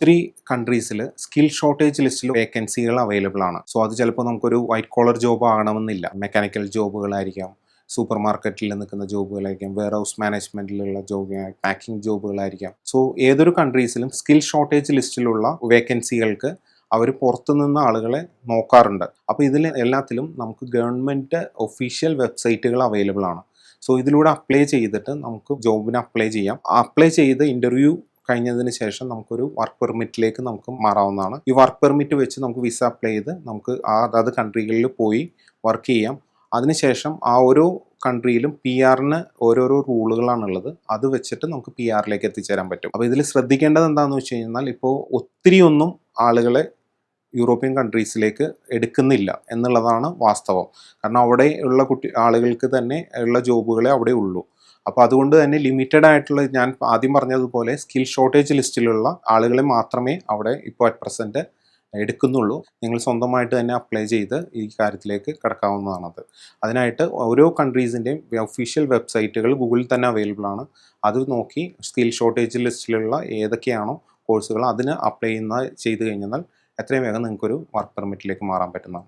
ഒത്തിരി കൺട്രീസിൽ skill shortage ലിസ്റ്റിൽ വേക്കൻസികൾ അവൈലബിൾ ആണ്. സോ അത് ചിലപ്പോൾ നമുക്കൊരു വൈറ്റ് കോളർ ജോബ് ആകണമെന്നില്ല. മെക്കാനിക്കൽ ജോബുകളായിരിക്കാം സൂപ്പർ മാർക്കറ്റിൽ നിൽക്കുന്ന ജോബുകളായിരിക്കാം വെയർ ഹൗസ് മാനേജ്മെന്റിലുള്ള ജോബ് പാക്കിംഗ് ജോബുകളായിരിക്കാം സോ ഏതൊരു കൺട്രീസിലും സ്കിൽ ഷോർട്ടേജ് ലിസ്റ്റിലുള്ള വേക്കൻസികൾക്ക് അവർ പുറത്തുനിന്ന് ആളുകളെ നോക്കാറുണ്ട്. അപ്പോൾ ഇതിൽ എല്ലാത്തിലും നമുക്ക് ഗവൺമെന്റ് ഒഫീഷ്യൽ വെബ്സൈറ്റുകൾ അവൈലബിൾ ആണ്. സോ ഇതിലൂടെ അപ്ലൈ ചെയ്തിട്ട് നമുക്ക് ജോബിന് അപ്ലൈ ചെയ്യാം. അപ്ലൈ ചെയ്ത് ഇന്റർവ്യൂ കഴിഞ്ഞതിന് ശേഷം നമുക്കൊരു വർക്ക് പെർമിറ്റിലേക്ക് നമുക്ക് മാറാവുന്നതാണ്. ഈ വർക്ക് പെർമിറ്റ് വെച്ച് നമുക്ക് വിസ അപ്ലൈ ചെയ്ത് നമുക്ക് ആ അതാത് കൺട്രികളിൽ പോയി വർക്ക് ചെയ്യാം. അതിനുശേഷം ആ ഓരോ കൺട്രിയിലും പി ആറിന് ഓരോരോ റൂളുകളാണുള്ളത് അത് വെച്ചിട്ട് നമുക്ക് പി ആറിലേക്ക് എത്തിച്ചേരാൻ പറ്റും. അപ്പോൾ ഇതിൽ ശ്രദ്ധിക്കേണ്ടത് എന്താണെന്ന് വെച്ച് കഴിഞ്ഞാൽ ഇപ്പോൾ ഒത്തിരി ഒന്നും ആളുകളെ യൂറോപ്യൻ കൺട്രീസിലേക്ക് എടുക്കുന്നില്ല എന്നുള്ളതാണ് വാസ്തവം. കാരണം അവിടെ ഉള്ള കുട്ടി ആളുകൾക്ക് തന്നെ ഉള്ള ജോബുകളെ അവിടെ ഉള്ളൂ. അപ്പോൾ അതുകൊണ്ട് തന്നെ ലിമിറ്റഡ് ആയിട്ടുള്ള ഞാൻ ആദ്യം പറഞ്ഞതുപോലെ സ്കിൽ ഷോർട്ടേജ് ലിസ്റ്റിലുള്ള ആളുകളെ മാത്രമേ അവിടെ ഇപ്പോൾ അറ്റ് പ്രസന്റ് എടുക്കുന്നുള്ളൂ. നിങ്ങൾ സ്വന്തമായിട്ട് തന്നെ അപ്ലൈ ചെയ്ത് ഈ കാര്യത്തിലേക്ക് കിടക്കാവുന്നതാണത്. അതിനായിട്ട് ഓരോ കൺട്രീസിന്റെയും ഒഫീഷ്യൽ വെബ്സൈറ്റുകൾ ഗൂഗിളിൽ തന്നെ അവൈലബിൾ ആണ്. അത് നോക്കി സ്കിൽ ഷോർട്ടേജ് ലിസ്റ്റിലുള്ള ഏതൊക്കെയാണോ കോഴ്സുകൾ അതിന് അപ്ലൈ ചെയ്യുന്ന ചെയ്ത് കഴിഞ്ഞാൽ എത്രയും വേഗം നിങ്ങൾക്കൊരു വർക്ക് പെർമിറ്റിലേക്ക് മാറാൻ പറ്റുന്നതാണ്.